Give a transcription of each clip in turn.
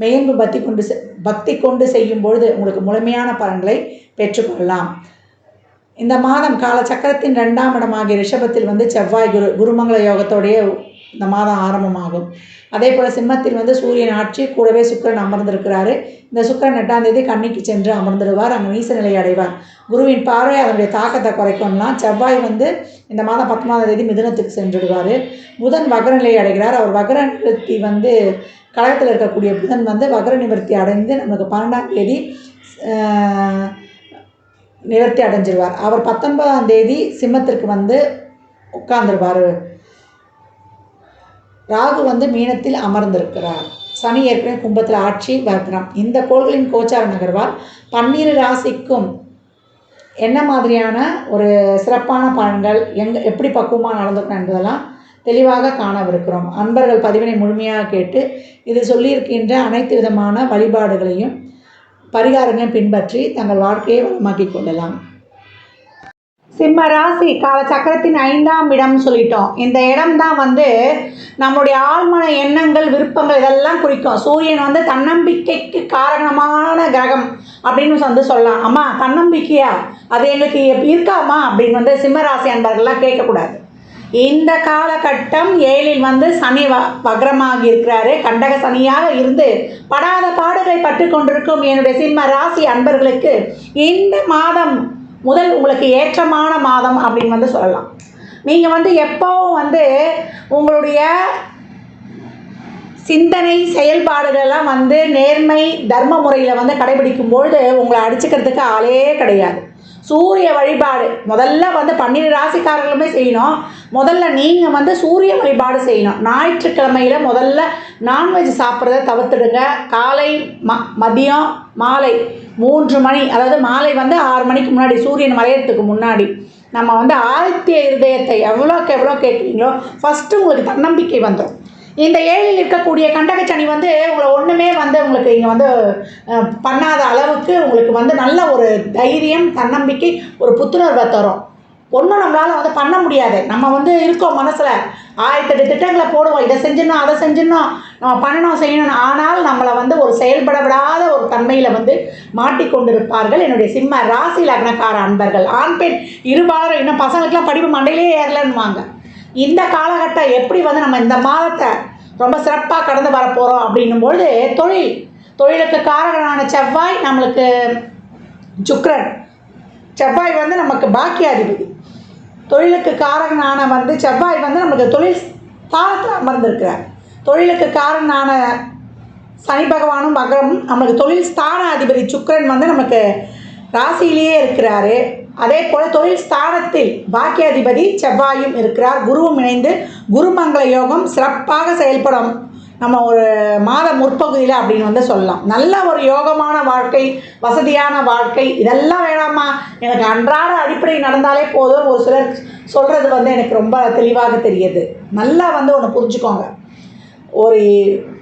மெய்யன்பு பக்தி கொண்டு பக்தி கொண்டு செய்யும் பொழுது உங்களுக்கு முழுமையான பலன்களை பெற்றுக்கொள்ளலாம். இந்த மாதம் காலச்சக்கரத்தின் ரெண்டாம் இடமாகிய ரிஷபத்தில் வந்து செவ்வாய் குரு குருமங்கள யோகத்தோடைய இந்த மாதம் ஆரம்பமாகும். அதே போல் சிம்மத்தில் வந்து சூரியன் ஆட்சி கூடவே சுக்கரன் அமர்ந்திருக்கிறாரு. இந்த சுக்கரன் எட்டாம் தேதி கண்ணிக்கு சென்று அமர்ந்துடுவார். அங்கே நீச நிலை அடைவார். குருவின் பார்வை அதனுடைய தாக்கத்தை குறைக்கும்லாம். செவ்வாய் வந்து இந்த மாதம் பத்தொன்பதாம் தேதி மிதுனத்துக்கு சென்றுடுவார். புதன் வகர நிலை அடைகிறார். அவர் வகர நிவர்த்தி வந்து கழகத்தில் இருக்கக்கூடிய புதன் வந்து வகர நிவர்த்தி அடைந்து நமக்கு பன்னெண்டாம் தேதி நிவர்த்தி அடைஞ்சிருவார். அவர் பத்தொன்பதாம் தேதி சிம்மத்திற்கு வந்து உட்கார்ந்துருவார். ராகு வந்து மீனத்தில் அமர்ந்திருக்கிறார். சனி ஏற்கனவே கும்பத்தில் ஆட்சி வக்ரம். இந்த கோள்களின் கோச்சார நகர்வால் பன்னிரு ராசிக்கும் என்ன மாதிரியான ஒரு சிறப்பான பலன்கள் எங்கே எப்படி பக்குவமாக நடந்துக்கணும் என்பதெல்லாம் தெளிவாக காணவிருக்கிறோம். அன்பர்கள் பதிவினை முழுமையாக கேட்டு இது சொல்லியிருக்கின்ற அனைத்து விதமான வழிபாடுகளையும் பரிகாரங்களையும் பின்பற்றி தங்கள் வாழ்க்கையை வளமாக்கிக் கொள்ளலாம். சிம்ம ராசி கால சக்கரத்தின் ஐந்தாம் இடம் சொல்லிட்டோம். இந்த இடம் தான் வந்து நம்முடைய ஆழ்மன எண்ணங்கள் விருப்பங்கள் இதெல்லாம் குறிக்கும். சூரியன் வந்து தன்னம்பிக்கைக்கு காரணமான கிரகம் அப்படின்னு வந்து சொல்லலாம். அம்மா தன்னம்பிக்கையா? அது எங்களுக்கு இருக்காமா? அப்படின்னு வந்து சிம்மராசி அன்பர்கள்லாம் கேட்கக்கூடாது. இந்த காலகட்டம் ஏழில் வந்து சனி வ வக்ரமாகி இருக்கிறாரு. கண்டக சனியாக இருந்து படாத பாடுகளை பட்டு கொண்டிருக்கும் என்னுடைய சிம்ம ராசி அன்பர்களுக்கு இந்த மாதம் முதல் உங்களுக்கு ஏற்றமான மாதம் அப்படின்னு வந்து சொல்லலாம். நீங்கள் வந்து எப்போவும் வந்து உங்களுடைய சிந்தனை செயல்பாடுகளெல்லாம் வந்து நேர்மை தர்ம முறையில் வந்து கடைபிடிக்கும் பொழுது உங்களை அடிச்சுக்கிறதுக்கு ஆளே கிடையாது. சூரிய வழிபாடு. முதல்ல வந்து பன்னிரு ராசிக்காரர்களுமே செய்யணும். முதல்ல நீங்கள் வந்து சூரிய வழிபாடு செய்யணும். ஞாயிற்றுக்கிழமையில் முதல்ல நான்வெஜ் சாப்பிட்றத தவிர்த்துடுங்க. காலை ம மதியம் மாலை மூன்று மணி அதாவது மாலை வந்து ஆறு மணிக்கு முன்னாடி சூரியன் மறையறதுக்கு முன்னாடி. நம்ம வந்து ஆழ்த்திய இருதயத்தை எவ்வளோக்கு எவ்வளோ கேட்குறீங்களோ ஃபஸ்ட்டு உங்களுக்கு தன்னம்பிக்கை வந்துடும் இந்த ஏழில் இருக்கக்கூடிய கண்டகச்சனி வந்து உங்களை ஒன்றுமே வந்து உங்களுக்கு இங்கே வந்து பண்ணாத அளவுக்கு உங்களுக்கு வந்து நல்ல ஒரு தைரியம் தன்னம்பிக்கை ஒரு புத்துணர்வை தரும். ஒன்றும் நம்மளால் வந்து பண்ண முடியாது. நம்ம வந்து இருக்கோம் மனசில். ஆயிரத்தெட்டு திட்டங்களை போடுவோம். இதை செஞ்சிடணும் அதை செஞ்சிடணும். நம்ம பண்ணணும் செய்யணும் ஆனால் நம்மளை வந்து ஒரு செயல்பட விடாத ஒரு தன்மையில் வந்து மாட்டிக்கொண்டிருப்பார்கள் என்னுடைய சிம்ம ராசி லக்னக்கார அன்பர்கள். ஆண் பெண் இருபாலரும் இன்னும் பசங்களுக்கெல்லாம் படிப்பு மண்டையிலே ஏறலன்னுவாங்க. இந்த காலகட்டம் எப்படி வந்து நம்ம இந்த மாதத்தை ரொம்ப சிறப்பாக கடந்து வர போகிறோம் அப்படின்னும்பொழுது தொழில். தொழிலுக்கு காரகனான செவ்வாய் நம்மளுக்கு சுக்ரன் செவ்வாய் வந்து நமக்கு பாக்கியாதிபதி. தொழிலுக்கு காரகனான வந்து செவ்வாய் வந்து நமக்கு தொழில் ஸ்தானத்தில் அமர்ந்திருக்கிறார். தொழிலுக்கு காரணான சனி பகவானும் மகரமும் நம்மளுக்கு தொழில் ஸ்தான அதிபதி சுக்கரன் வந்து நமக்கு ராசியிலேயே இருக்கிறாரு. அதே போல் தொழில் ஸ்தானத்தில் பாக்கியாதிபதி செவ்வாயும் இருக்கிறார். குருவும் இணைந்து குருமங்கள யோகம் சிறப்பாக செயல்படும். நம்ம ஒரு மாத முற்பகுதியில் அப்படின்னு வந்து சொல்லலாம். நல்ல ஒரு யோகமான வாழ்க்கை வசதியான வாழ்க்கை இதெல்லாம் வேணாமா எனக்கு அன்றாட அடிப்படை நடந்தாலே போதும். ஒரு சிலர் சொல்கிறது வந்து எனக்கு ரொம்ப தெளிவாக தெரியுது. நல்லா வந்து ஒன்று புரிஞ்சுக்கோங்க. ஒரு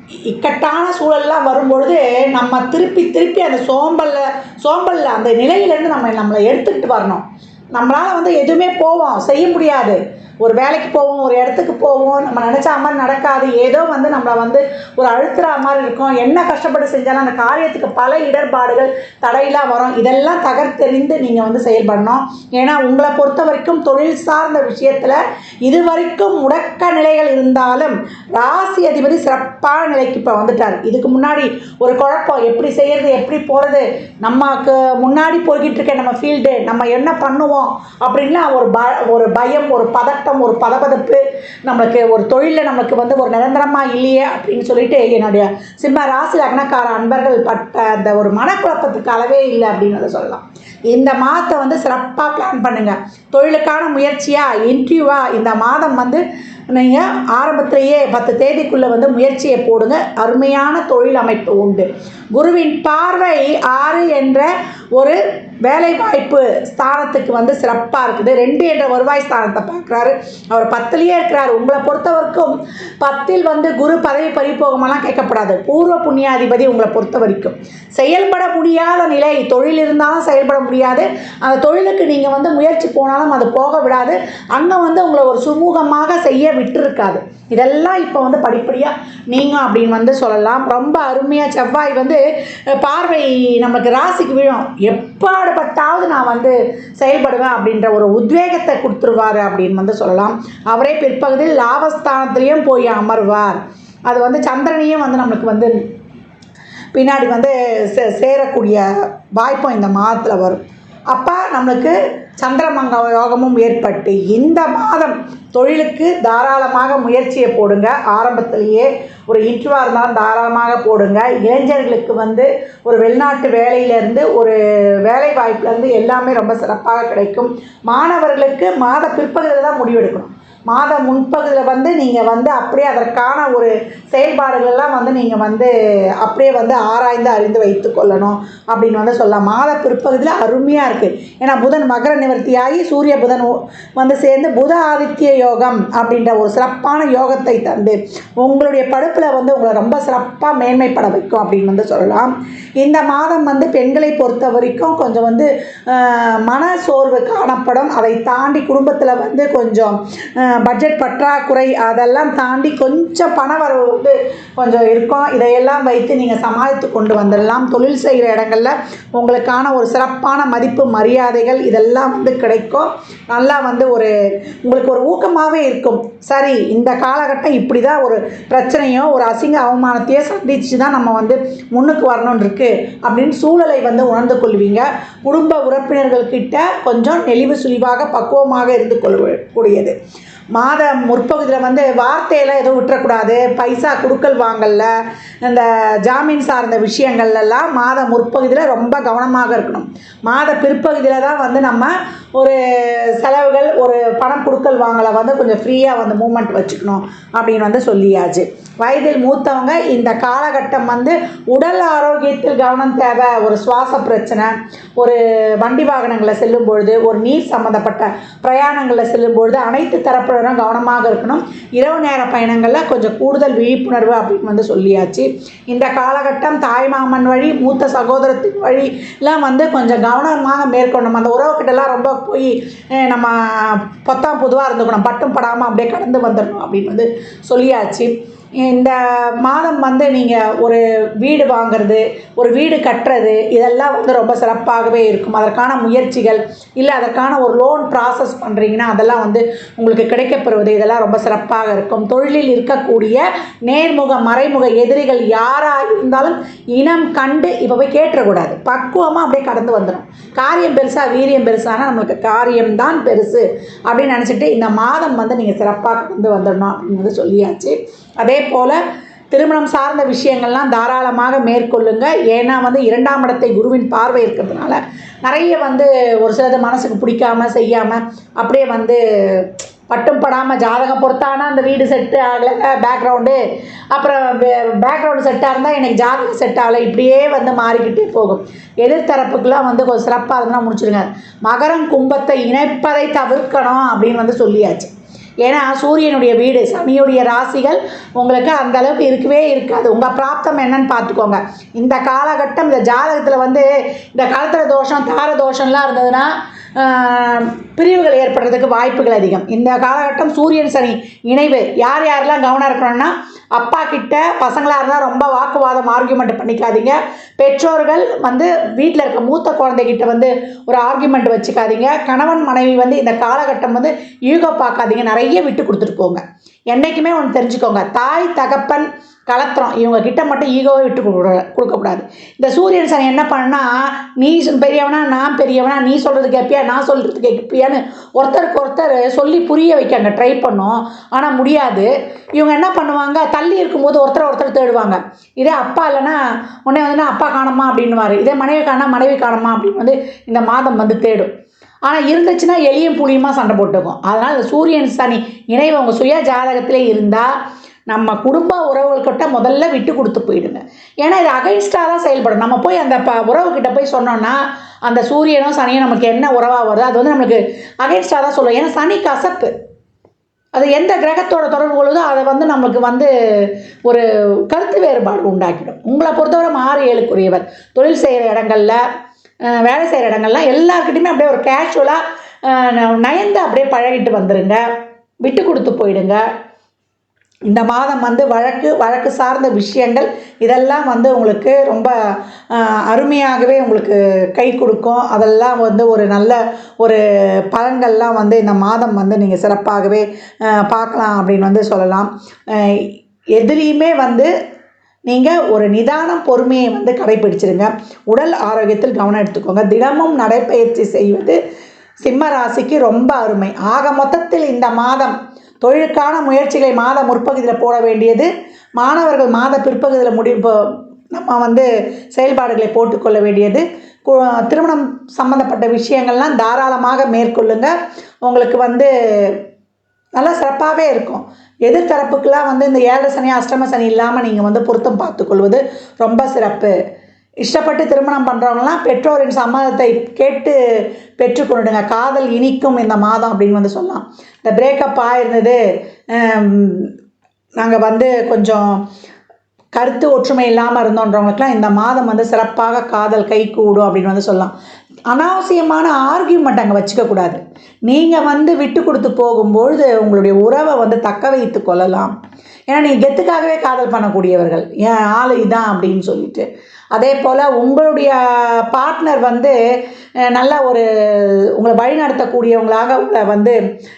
இக்கட்டான சூழல்லாம் வரும்பொழுது நம்ம திருப்பி திருப்பி அந்த சோம்பல்ல சோம்பல்ல அந்த நிலையிலேருந்து நம்ம நம்மளை எடுத்துக்கிட்டு வரணும். நம்மளால் வந்து எதுவுமே போவோம் செய்ய முடியாது. ஒரு வேலைக்கு போவோம் ஒரு இடத்துக்கு போவோம் நம்ம நினச்சா மாதிரி நடக்காது. ஏதோ வந்து நம்மளை வந்து ஒரு அழுத்துற மாதிரி இருக்கும். என்ன கஷ்டப்பட்டு செஞ்சாலும் அந்த காரியத்துக்கு பல இடர்பாடுகள் தடையெல்லாம் வரும். இதெல்லாம் தகர்த்தெறிந்து நீங்கள் வந்து செயல்படணும். ஏன்னா உங்களை பொறுத்த வரைக்கும் தொழில் சார்ந்த விஷயத்தில் இது வரைக்கும் முடக்க நிலைகள் இருந்தாலும் ராசி அதிபதி சிறப்பான நிலைக்கு இப்போ வந்துட்டார். இதுக்கு முன்னாடி ஒரு குழப்பம் எப்படி செய்கிறது எப்படி போகிறது நமக்கு முன்னாடி போய்கிட்டு இருக்க நம்ம ஃபீல்டு நம்ம என்ன பண்ணுவோம் அப்படின்லாம் ஒரு ப ஒரு பயம் ஒரு பதட்டம் ஒரு பதபதப்பு நம்மளுக்கு ஒரு தொழிலில் நம்மளுக்கு வந்து ஒரு நிரந்தரமாக இல்லையே அப்படின்னு சொல்லிட்டு என்னுடைய சிம்ம ராசி லக்னக்கார அன்பர்கள் பட்ட அந்த ஒரு மனக்குழப்பத்துக்கு அளவே இல்லை அப்படின்னு சொல்லலாம். இந்த மாதத்தை வந்து சிறப்பாக பிளான் பண்ணுங்கள் தொழிலுக்கான முயற்சியாக இன்ட்ரியூவாக இந்த மாதம் வந்து நீங்கள் ஆரம்பத்திலேயே பத்து தேதிக்குள்ளே வந்து முயற்சியை போடுங்க. அருமையான தொழில் அமைப்பு உண்டு. குருவின் பார்வை ஆறு என்ற ஒரு வேலைவாய்ப்பு ஸ்தானத்துக்கு வந்து சிறப்பாக இருக்குது. ரெண்டு என்ற வருவாய் ஸ்தானத்தை பார்க்குறாரு. அவர் பத்துலேயே இருக்கிறார். உங்களை பொறுத்த வரைக்கும் பத்தில் வந்து குரு பதவி பறிப்போகமெல்லாம் கேட்கப்படாது. பூர்வ புண்ணியாதிபதி உங்களை பொறுத்த வரைக்கும். செயல்பட முடியாத நிலை. தொழில் இருந்தாலும் செயல்பட முடியாது. அந்த தொழிலுக்கு நீங்கள் வந்து முயற்சி போனாலும் அது போக விடாது. அங்கே வந்து உங்களை ஒரு சுமூகமாக செய்ய விட்டுருக்காது. இதெல்லாம் இப்போ வந்து படிப்படியாக நீங்கள் அப்படின்னு வந்து சொல்லலாம். ரொம்ப அருமையாக செவ்வாய் வந்து பார்வை நமக்கு ராசிக்கு விழும். எப்பாடுபட்டாவது நான் வந்து செயல்படுவேன் அப்படின்ற ஒரு உத்வேகத்தை கொடுத்துருவாரு அப்படின்னு வந்து சொல்லலாம். அவரே பிற்பகுதியில் லாபஸ்தானத்துலேயும் போய் அமர்வார். அது வந்து சந்திரனையும் வந்து நம்மளுக்கு வந்து பின்னாடி வந்து சே சேரக்கூடிய வாய்ப்பும் இந்த மாதத்தில் வரும். அப்போ நம்மளுக்கு சந்திரமங்க யோகமும் ஏற்பட்டு இந்த மாதம் தொழிலுக்கு தாராளமாக முயற்சியை போடுங்க. ஆரம்பத்திலேயே ஒரு இன்ட்ருவாக இருந்தாலும் தாராளமாக போடுங்க. இளைஞர்களுக்கு வந்து ஒரு வெளிநாட்டு வேலையிலேருந்து ஒரு வேலை வாய்ப்புலேருந்து எல்லாமே ரொம்ப சிறப்பாக கிடைக்கும். மாணவர்களுக்கு மாத பிற்பகுதியில் தான் முடிவெடுக்கணும். மாத முன்பகுதியில் வந்து நீங்கள் வந்து அப்படியே அதற்கான ஒரு செயல்பாடுகள் எல்லாம் வந்து நீங்கள் வந்து அப்படியே வந்து ஆராய்ந்து அறிந்து வைத்து கொள்ளணும் அப்படின்னு வந்து சொல்லலாம். மாத பிற்பகுதியில் அருமையாக இருக்குது ஏன்னா புதன் மகர நிவர்த்தியாகி சூரிய புதன் வந்து சேர்ந்து புத ஆதித்ய யோகம் அப்படின்ற ஒரு சிறப்பான யோகத்தை தந்து உங்களுடைய படுப்பில் வந்து உங்களை ரொம்ப சிறப்பாக மேன்மைப்பட வைக்கும் அப்படின்னு வந்து சொல்லலாம். இந்த மாதம் வந்து பெண்களை பொறுத்த வரைக்கும் கொஞ்சம் வந்து மன சோர்வு காணப்படும். அதை தாண்டி குடும்பத்தில் வந்து கொஞ்சம் பட்ஜெட் பற்றாக்குறை அதெல்லாம் தாண்டி கொஞ்சம் பண வரவு வந்து கொஞ்சம் இருக்கும். இதையெல்லாம் வைத்து நீங்கள் சமாளித்து கொண்டு வந்துடலாம். தொழில் செய்கிற இடங்களில் உங்களுக்கான ஒரு சிறப்பான மதிப்பு மரியாதைகள் இதெல்லாம் வந்து கிடைக்கும். நல்லா வந்து ஒரு உங்களுக்கு ஒரு ஊக்கமாகவே இருக்கும். சரி இந்த காலகட்டம் இப்படி தான் ஒரு பிரச்சனையோ ஒரு அசிங்க அவமானத்தையோ சந்திச்சு தான் நம்ம வந்து முன்னுக்கு வரணும்னு இருக்கு அப்படின்னு சூழலை வந்து உணர்ந்து கொள்வீங்க. குடும்ப உறுப்பினர்கள்கிட்ட கொஞ்சம் நெளிவு சுழிவாக பக்குவமாக இருந்து கொள்ளக்கூடியது மாத முற்பகுதியில் வந்து வார்த்தையெல்லாம் எதுவும் விட்டுறக்கூடாது. பைசா கொடுக்கல் வாங்கல இந்த ஜாமீன் சார்ந்த விஷயங்கள்லாம் மாத முற்பகுதியில் ரொம்ப கவனமாக இருக்கணும். மாத பிற்பகுதியில் தான் வந்து நம்ம ஒரு செலவுகள் ஒரு கொடுக்கல் வாங்கலை வந்து கொஞ்சம் ஃப்ரீயாக வந்து மூமெண்ட் வச்சுக்கணும் அப்படின்னு வந்து சொல்லியாச்சு. வயதில் மூத்தவங்க இந்த காலகட்டம் வந்து உடல் ஆரோக்கியத்தில் கவனம் தேவை ஒரு சுவாச பிரச்சனை ஒரு வண்டி வாகனங்களில் செல்லும் பொழுது ஒரு நீர் சம்மந்தப்பட்ட பிரயாணங்களில் செல்லும் பொழுது அனைத்து தரப்பினரும் கவனமாக இருக்கணும். இரவு நேர பயணங்களில் கொஞ்சம் கூடுதல் விழிப்புணர்வு அப்படின்னு வந்து சொல்லியாச்சு. இந்த காலகட்டம் தாய்மாமன் வழி மூத்த சகோதரத்தின் வழிலாம் வந்து கொஞ்சம் கவனமாக மேற்கொள்ளணும். அந்த உறவுக்கிட்டலாம் ரொம்ப போய் நம்ம பொத்தாம் பொதுவாக இருந்துக்கணும். பட்டும் படாமல் அப்படியே கடந்து வந்துடணும் அப்படின்னு வந்து சொல்லியாச்சு. இந்த மாதம் வந்து நீங்கள் ஒரு வீடு வாங்குறது ஒரு வீடு கட்டுறது இதெல்லாம் வந்து ரொம்ப சிறப்பாகவே இருக்கும். அதற்கான முயற்சிகள் இல்லை அதற்கான ஒரு லோன் ப்ராசஸ் பண்ணுறீங்கன்னா அதெல்லாம் வந்து உங்களுக்கு கிடைக்கப்பெறுவது இதெல்லாம் ரொம்ப சிறப்பாக இருக்கும். தொழிலில் இருக்கக்கூடிய நேர்முக மறைமுக எதிரிகள் யாராக இருந்தாலும் இனம் கண்டு இப்போவே கேட்டக்கூடாது கேட்டுறக்கூடாது பக்குவமாக அப்படியே கடந்து வந்துடும் காரியம் பெருசாக வீரியம் பெருசானா நம்மளுக்கு காரியம்தான் பெருசு அப்படின்னு நினச்சிட்டு இந்த மாதம் வந்து நீங்கள் சிறப்பாக கடந்து வந்துடணும் அப்படின்னு வந்து சொல்லியாச்சு. அதே அதே போல் திருமணம் சார்ந்த விஷயங்கள்லாம் தாராளமாக மேற்கொள்ளுங்க. ஏன்னா வந்து இரண்டாம் இடத்தை குருவின் பார்வை இருக்கிறதுனால நிறைய வந்து ஒரு சிலது மனசுக்கு பிடிக்காம செய்யாமல் அப்படியே வந்து பட்டும் படாமல் ஜாதகம் பொறுத்தானா அந்த வீடு செட்டு ஆகலை பேக்ரவுண்டு அப்புறம் பேக்ரவுண்டு செட்டாக இருந்தால் எனக்கு ஜாதகம் செட் ஆகலை இப்படியே வந்து மாறிக்கிட்டே போகும். எதிர்த்தரப்புக்கெல்லாம் வந்து கொஞ்சம் சிறப்பாக இருந்தால் முடிச்சிடுங்க மகரம் கும்பத்தை இணைப்பதை தவிர்க்கணும் அப்படின்னு வந்து சொல்லியாச்சு. ஏன்னா சூரியனுடைய வீடு சனியுடைய ராசிகள் உங்களுக்கு அந்த அளவுக்கு இருக்கவே இருக்காது. உங்கள் பிராப்தம் என்னன்னு பார்த்துக்கோங்க. இந்த காலகட்டம் இந்த ஜாதகத்தில் வந்து இந்த காலத்தில் தோஷம் தார தோஷம்லாம் இருந்ததுன்னா பிரிவுகள் ஏற்படுறதுக்கு வாய்ப்புகள் அதிகம். இந்த காலகட்டம் சூரியன் சனி இணைவு. யார் யாரெல்லாம் கவனம் இருக்கணும்னா அப்பா கிட்ட பசங்களாக இருந்தால் ரொம்ப வாக்குவாதம் ஆர்கியூமெண்ட் பண்ணிக்காதீங்க. பெற்றோர்கள் வந்து வீட்டில் இருக்க மூத்த குழந்தைகிட்ட வந்து ஒரு ஆர்கியூமெண்ட் வச்சுக்காதீங்க. கணவன் மனைவி வந்து இந்த காலகட்டம் வந்து ஈகோ பார்க்காதீங்க. நிறைய விட்டு கொடுத்துட்டு போங்க. என்றைக்குமே ஒன்று தெரிஞ்சுக்கோங்க. தாய் தகப்பன் கலத்துறோம். இவங்க கிட்ட மட்டும் ஈகோவை விட்டு கொடுக்க கொடுக்கக்கூடாது. இந்த சூரியன் சனி என்ன பண்ணா நீ சொ- பெரியவனா நான் பெரியவனா நீ சொல்கிறது கேட்பியா நான் சொல்கிறது கேட்பியான்னு ஒருத்தருக்கு ஒருத்தர் சொல்லி புரிய வைக்காங்க ட்ரை பண்ணோம் ஆனால் முடியாது. இவங்க என்ன பண்ணுவாங்க தள்ளி இருக்கும்போது ஒருத்தர் ஒருத்தர் தேடுவாங்க. இதே அப்பா இல்லைன்னா உடனே வந்து நான் அப்பா காணுமா அப்படின்னுவாரு. இதே மனைவி காணா மனைவி காணுமா அப்படின்னு வந்து இந்த மாதம் வந்து தேடும். ஆனால் இருந்துச்சுன்னா எளியும் புளியுமா சண்டை போட்டுக்கும். அதனால் இந்த சூரியன் சனி இணைவு அவங்க சுய ஜாதகத்திலே இருந்தால் நம்ம குடும்ப உறவுகள்கிட்ட முதல்ல விட்டு கொடுத்து போயிடுங்க. ஏன்னா இது அகைன்ஸ்டாக தான் செயல்படும். நம்ம போய் அந்த ப உறவுகிட்ட போய் சொன்னோன்னா அந்த சூரியனும் சனியும் நமக்கு என்ன உறவாக வருதோ அது வந்து நம்மளுக்கு அகைன்ஸ்டாக தான் சொல்லுவோம். ஏன்னா சனி கசப்பு. அது எந்த கிரகத்தோட தொடர்பு கொள்ளுதோ அதை வந்து நம்மளுக்கு வந்து ஒரு கருத்து வேறுபாடு உண்டாக்கிடும். உங்களை பொறுத்தவரை மாறு ஏழுக்குரியவர். தொழில் செய்கிற இடங்கள்ல வேலை செய்கிற இடங்கள்லாம் எல்லாருக்கிட்டையுமே அப்படியே ஒரு கேஷுவலாக நயந்து அப்படியே பழகிட்டு வந்துடுங்க விட்டு கொடுத்து போயிடுங்க. இந்த மாதம் வந்து வழக்கு வழக்கு சார்ந்த விஷயங்கள் இதெல்லாம் வந்து உங்களுக்கு ரொம்ப அருமையாகவே உங்களுக்கு கை கொடுக்கும். அதெல்லாம் வந்து ஒரு நல்ல ஒரு பலன்கள்லாம் வந்து இந்த மாதம் வந்து நீங்கள் சிறப்பாகவே பார்க்கலாம் அப்படின்னு வந்து சொல்லலாம். எதிரியுமே வந்து நீங்கள் ஒரு நிதானம் பொறுமையை வந்து கடைபிடிச்சிருங்க உடல் ஆரோக்கியத்தில் கவனம் எடுத்துக்கோங்க. தினமும் நடைப்பயிற்சி செய்வது சிம்ம ராசிக்கு ரொம்ப அருமை. ஆக மொத்தத்தில் இந்த மாதம் தொழிலுக்கான முயற்சிகளை மாத முற்பகுதியில் போட வேண்டியது. மாணவர்கள் மாத பிற்பகுதியில் முடி நம்ம வந்து செயல்பாடுகளை போட்டுக்கொள்ள வேண்டியது. திருமணம் சம்பந்தப்பட்ட விஷயங்கள்லாம் தாராளமாக மேற்கொள்ளுங்க. உங்களுக்கு வந்து நல்லா சிறப்பாகவே இருக்கும். எதிர்த்தரப்புக்கெல்லாம் வந்து இந்த ஏழரை சனி அஷ்டம சனி இல்லாமல் நீங்கள் வந்து பொருத்தம் பார்த்துக்கொள்வது ரொம்ப சிறப்பு. இஷ்டப்பட்டு திருமணம் பண்ணுறவங்களாம் பெற்றோரின் சம்மதத்தை கேட்டு பெற்றுக்கொண்டுடுங்க. காதல் இனிக்கும் இந்த மாதம் அப்படின்னு வந்து சொல்லலாம் இந்த பிரேக்கப் ஆயிருந்தது. நாங்கள் வந்து கொஞ்சம் கருத்து ஒற்றுமை இல்லாமல் இருந்தோன்றவங்களுக்குலாம் இந்த மாதம் வந்து சிறப்பாக காதல் கை கூடும் அப்படின்னு வந்து சொல்லலாம் அனாவசியமான ஆர்கியூமெண்ட் அங்கே வச்சுக்கக்கூடாது நீங்கள் வந்து விட்டு கொடுத்து போகும்பொழுது உங்களுடைய உறவை வந்து தக்க வைத்து கொள்ளலாம். ஏன்னா நீங்கள் கெத்துக்காகவே காதல் பண்ணக்கூடியவர்கள். ஏன் ஆள் இதான் அப்படின்னு சொல்லிட்டு. அதே போல் உங்களுடைய பார்ட்னர் வந்து நல்ல ஒரு உங்களை வழிநடத்தக்கூடியவங்களாக உங்களை வந்து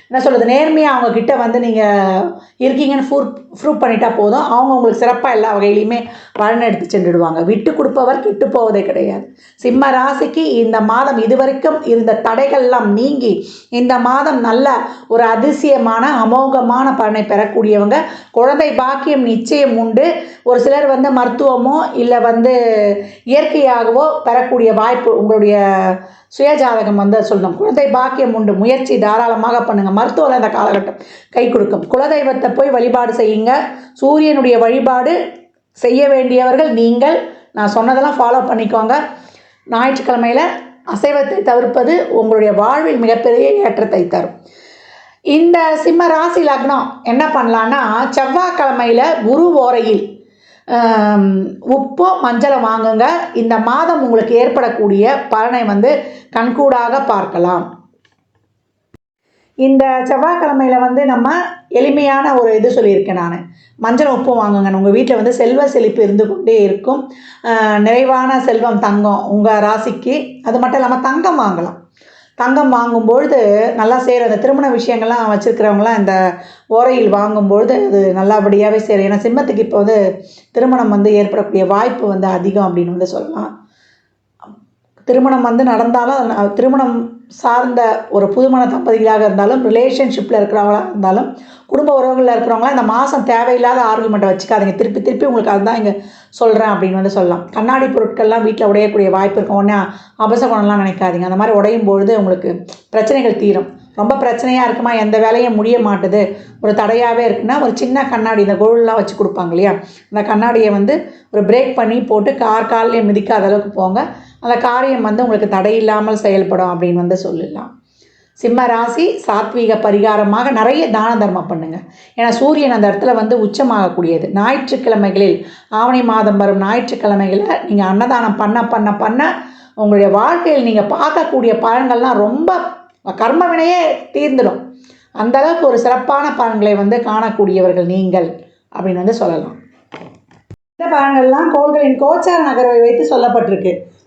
என்ன சொல்கிறது நேர்மையாக அவங்க கிட்ட வந்து நீங்கள் இருக்கீங்கன்னு ஃபூர் ப்ரூவ் பண்ணிட்டா போதும். அவங்க உங்களுக்கு சிறப்பாக எல்லா வகையிலையுமே வழிநடத்தி சென்றுடுவாங்க. விட்டு கொடுப்பவர் கெட்டு போவதே கிடையாது. சிம்ம ராசிக்கு இந்த மாதம் இதுவரைக்கும் இருந்த தடைகள்லாம் நீங்கி இந்த மாதம் நல்ல ஒரு அதிசயமான அமோகமான பலனை பெறக்கூடியவங்க குழந்தை பாக்கியம் நிச்சயம் உண்டு. ஒரு சிலர் வந்து மருத்துவமோ இல்லை வந்து இயற்கையாகவோ பெறக்கூடிய வாய்ப்பு உங்களுடைய சுயஜாதகம் வந்து சொல்லணும் குலதெய் பாக்கியம் உண்டு. முயற்சி தாராளமாக பண்ணுங்கள் மருத்துவம் அந்த காலகட்டம் கை கொடுக்கும். குலதெய்வத்தை போய் வழிபாடு செய்யுங்க. சூரியனுடைய வழிபாடு செய்ய வேண்டியவர்கள் நீங்கள். நான் சொன்னதெல்லாம் ஃபாலோ பண்ணிக்கோங்க. ஞாயிற்றுக்கிழமையில் அசைவத்தை தவிர்ப்பது உங்களுடைய வாழ்வில் மிகப்பெரிய ஏற்றத்தை தரும். இந்த சிம்ம ராசி லக்னம் என்ன பண்ணலான்னா செவ்வாய்க்கிழமையில் குரு ஓரையில் உப்போ மஞ்சளை வாங்குங்க. இந்த மாதம் உங்களுக்கு ஏற்படக்கூடிய பலனை வந்து கண்கூடாக பார்க்கலாம். இந்த செவ்வாய்க்கிழமையில் வந்து நம்ம எளிமையான ஒரு இது சொல்லியிருக்கேன் நான். மஞ்சள் உப்பு வாங்குங்க உங்கள் வீட்டில் வந்து செல்வ செழிப்பு இருந்து கொண்டே இருக்கும். நிறைவான செல்வம் தங்கம் உங்கள் ராசிக்கு. அது மட்டும் இல்லாமல் தங்கம் வாங்கலாம். தங்கம் வாங்கும்பொழுது நல்லா செய்கிற அந்த திருமண விஷயங்கள்லாம் வச்சுருக்கிறவங்களாம் இந்த ஓரையில் வாங்கும்பொழுது அது நல்லபடியாகவே செய்கிற ஏன்னா சிம்மத்துக்கு இப்போ வந்து திருமணம் வந்து ஏற்படக்கூடிய வாய்ப்பு வந்து அதிகம் அப்படின்னு வந்து சொல்லலாம். திருமணம் வந்து நடந்தாலும் திருமணம் சார்ந்த ஒரு புதுமண தம்பதிகளாக இருந்தாலும் ரிலேஷன்ஷிப்பில் இருக்கிறவங்களா இருந்தாலும் குடும்ப உறவுகளில் இருக்கிறவங்களாம் இந்த மாதம் தேவையில்லாத ஆர்குமெண்ட்டை வச்சுக்காதீங்க. திருப்பி திருப்பி உங்களுக்கு அதுதான் இங்கே சொல்கிறேன் அப்படின்னு வந்து சொல்லலாம். கண்ணாடி பொருட்கள்லாம் வீட்டில் உடையக்கூடிய வாய்ப்பு இருக்கும். உடனே அபசகுணம்லாம் நினைக்காதீங்க. அந்த மாதிரி உடையும் பொழுது உங்களுக்கு பிரச்சனைகள் தீரும். ரொம்ப பிரச்சனையாக இருக்குமா? எந்த வேலையும் முடிய மாட்டுது. ஒரு தடையாகவே இருக்குன்னா ஒரு சின்ன கண்ணாடி இந்த கோல்டெலாம் வச்சு கொடுப்பாங்க இல்லையா? அந்த கண்ணாடியை வந்து ஒரு பிரேக் பண்ணி போட்டு கார் காலையும் மிதிக்காத அளவுக்கு போங்க. அந்த காரியம் வந்து உங்களுக்கு தடையில்லாமல் செயல்படும் அப்படின்னு வந்து சொல்லலாம். சிம்ம ராசி சாத்வீக பரிகாரமாக நிறைய தான தர்மம் பண்ணுங்கள் ஏன்னா சூரியன் அந்த இடத்துல வந்து உச்சமாகக்கூடியது. ஞாயிற்றுக்கிழமைகளில் ஆவணி மாதம் வரும் ஞாயிற்றுக்கிழமைகளில் நீங்கள் அன்னதானம் பண்ண பண்ண பண்ண உங்களுடைய வாழ்க்கையில் நீங்கள் பார்க்கக்கூடிய பலன்கள்லாம் ரொம்ப கர்ம வினையே தீர்ந்துடும். அந்த அளவுக்கு ஒரு சிறப்பான பலன்களை வந்து காணக்கூடியவர்கள் நீங்கள் அப்படின்னு வந்து சொல்லலாம். இந்த பலன்கள்லாம் கோள்களின் கோச்சார நகர்வை வைத்து சொல்லப்பட்டிருக்கு.